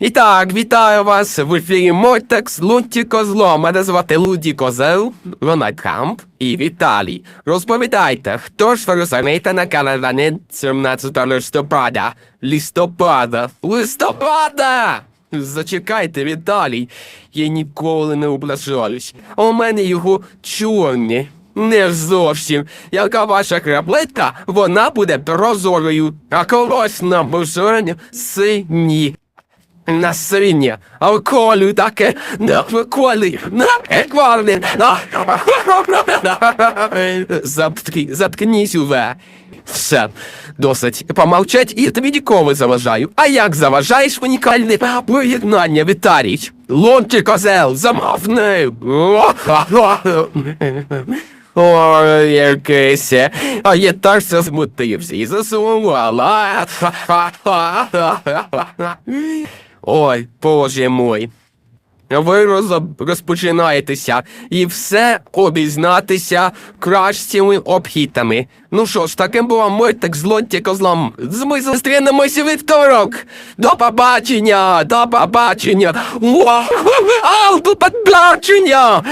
І так, вітаю вас в ефірі Мортекс Лунті Козло. Мене звати Луді Козел, Рональд Камп і Віталій. Розповідайте, хто ж ви розумієте на каналі 17 листопада? Листопада. Листопада! Зачекайте, Віталій. Я ніколи не облажаюсь. У мене його чорні. Не зовсім. Яка ваша краплетка, вона буде прозорою, а колось на бажання сині. На синя, а колю таке, колі, на Заткні, заткнись уве. Все, досить помовчать, і тобі ніколи заважаю. А як заважаєш унікальне поєднання, Віталіч? Лончий козел, замовни. Ой, якийсь, а я так все змутився і засумувала. Ой, боже мой. Ви роз... розпочинаєтеся і все обізнатися кращими обхітами. Ну що ж, таким була митик з лонті козлом. Ми зустрінемося вівторок. До побачення, до побачення. Вау! Ау, до побачення!